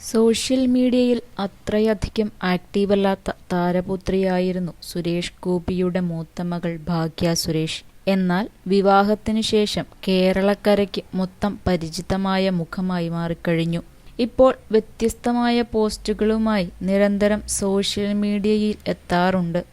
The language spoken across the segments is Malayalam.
സോഷ്യൽ മീഡിയയിൽ അത്രയധികം ആക്റ്റീവല്ലാത്ത താരപുത്രിയായിരുന്നു സുരേഷ് ഗോപിയുടെ മൂത്ത മകൾ ഭാഗ്യ സുരേഷ്. എന്നാൽ വിവാഹത്തിനു ശേഷം കേരളക്കരയ്ക്ക് മൊത്തം പരിചിതമായ മുഖമായി മാറിക്കഴിഞ്ഞു. ഇപ്പോൾ വ്യത്യസ്തമായ പോസ്റ്റുകളുമായി നിരന്തരം സോഷ്യൽ മീഡിയയിൽ എത്താറുണ്ട്.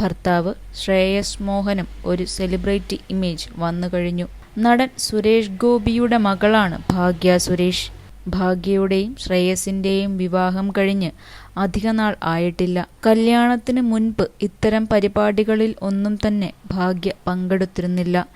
ഭർത്താവ് ശ്രേയസ് മോഹനും ഒരു സെലിബ്രിറ്റി ഇമേജ് വന്നു കഴിഞ്ഞു നടൻ സുരേഷ് ഗോപിയുടെ മകളാണ് ഭാഗ്യ സുരേഷ്. ഭാഗ്യയുടെയും ശ്രേയസിന്റെയും വിവാഹം കഴിഞ്ഞ് അധികനാൾ ആയിട്ടില്ല. കല്യാണത്തിന് മുൻപ് ഇത്തരം പരിപാടികളിൽ ഒന്നും തന്നെ ഭാഗ്യ പങ്കെടുത്തിരുന്നില്ല.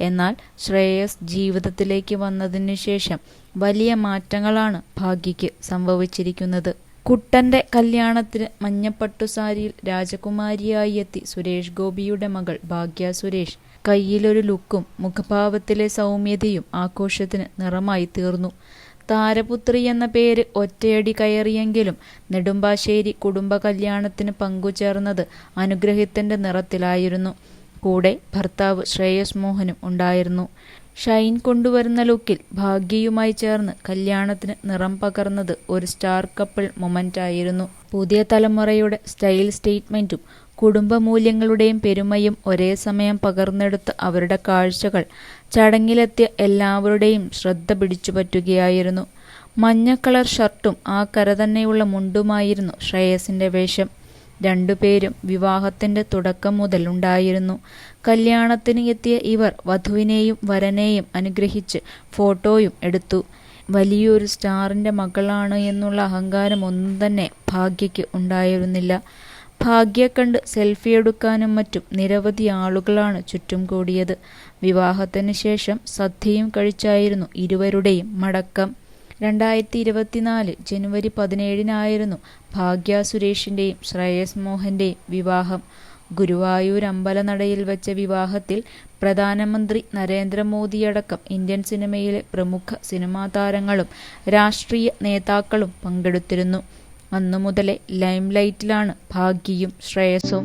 എന്നാൽ ശ്രേയസ് ജീവിതത്തിലേക്ക് വന്നതിനു ശേഷം വലിയ മാറ്റങ്ങളാണ് ഭാഗ്യയ്ക്ക് സംഭവിച്ചിരിക്കുന്നത്. കുട്ടന്റെ കല്യാണത്തിന് മഞ്ഞപ്പട്ടുസാരിയിൽ രാജകുമാരിയായി എത്തി സുരേഷ് ഗോപിയുടെ മകൾ ഭാഗ്യ സുരേഷ്. കയ്യിലൊരു ലുക്കും മുഖഭാവത്തിലെ സൗമ്യതയും ആഘോഷത്തിന് നിറമായി തീർന്നു. താരപുത്രിയെന്ന പേര് ഒറ്റയടി കയറിയെങ്കിലും നെടുമ്പാശ്ശേരി കുടുംബ കല്യാണത്തിന് പങ്കുചേർന്നത് അനുഗ്രഹത്തിന്റെ നിറത്തിലായിരുന്നു. കൂടെ ഭർത്താവ് ശ്രേയസ് മോഹനും ഉണ്ടായിരുന്നു. ഷൈൻ കൊണ്ടുവരുന്ന ലുക്കിൽ ഭാഗ്യയുമായി ചേർന്ന് കല്യാണത്തിന് നിറം പകർന്നത് ഒരു സ്റ്റാർ കപ്പിൾ മൊമെന്റായിരുന്നു പുതിയ തലമുറയുടെ സ്റ്റൈൽ സ്റ്റേറ്റ്മെന്റും കുടുംബമൂല്യങ്ങളുടെയും പെരുമയും ഒരേ സമയം പകർന്നെടുത്ത അവരുടെ കാഴ്ചകൾ ചടങ്ങിലെത്തിയ എല്ലാവരുടെയും ശ്രദ്ധ പിടിച്ചുപറ്റുകയായിരുന്നു. മഞ്ഞക്കളർ ഷർട്ടും ആ കര തന്നെയുള്ള മുണ്ടുമായിരുന്നു ശ്രേയസിന്റെ വേഷം. രണ്ടുപേരും വിവാഹത്തിന്റെ തുടക്കം മുതൽ ഉണ്ടായിരുന്നു. കല്യാണത്തിന് എത്തിയ ഇവർ വധുവിനെയും വരനെയും അനുഗ്രഹിച്ച് ഫോട്ടോയും എടുത്തു. വലിയൊരു സ്റ്റാറിന്റെ മകളാണ് എന്നുള്ള അഹങ്കാരം ഒന്നും തന്നെ ഭാഗ്യയ്ക്ക് ഉണ്ടായിരുന്നില്ല. ഭാഗ്യയെ കണ്ട് സെൽഫിയെടുക്കാനും മറ്റും നിരവധി ആളുകളാണ് ചുറ്റും കൂടിയത്. വിവാഹത്തിന് ശേഷം സദ്യയും കഴിച്ചായിരുന്നു ഇരുവരുടെയും മടക്കം. രണ്ടായിരത്തി ഇരുപത്തിനാല് ജനുവരി പതിനേഴിനായിരുന്നു ഭാഗ്യ സുരേഷിന്റെയും ശ്രേയസ് മോഹന്റെയും വിവാഹം. ഗുരുവായൂർ അമ്പലനടയിൽ വെച്ച വിവാഹത്തിൽ പ്രധാനമന്ത്രി നരേന്ദ്രമോദിയടക്കം ഇന്ത്യൻ സിനിമയിലെ പ്രമുഖ സിനിമാതാരങ്ങളും രാഷ്ട്രീയ നേതാക്കളും പങ്കെടുത്തിരുന്നു. അന്നുമുതലേ ലൈംലൈറ്റിലാണ് ഭാഗ്യയും ശ്രേയസും.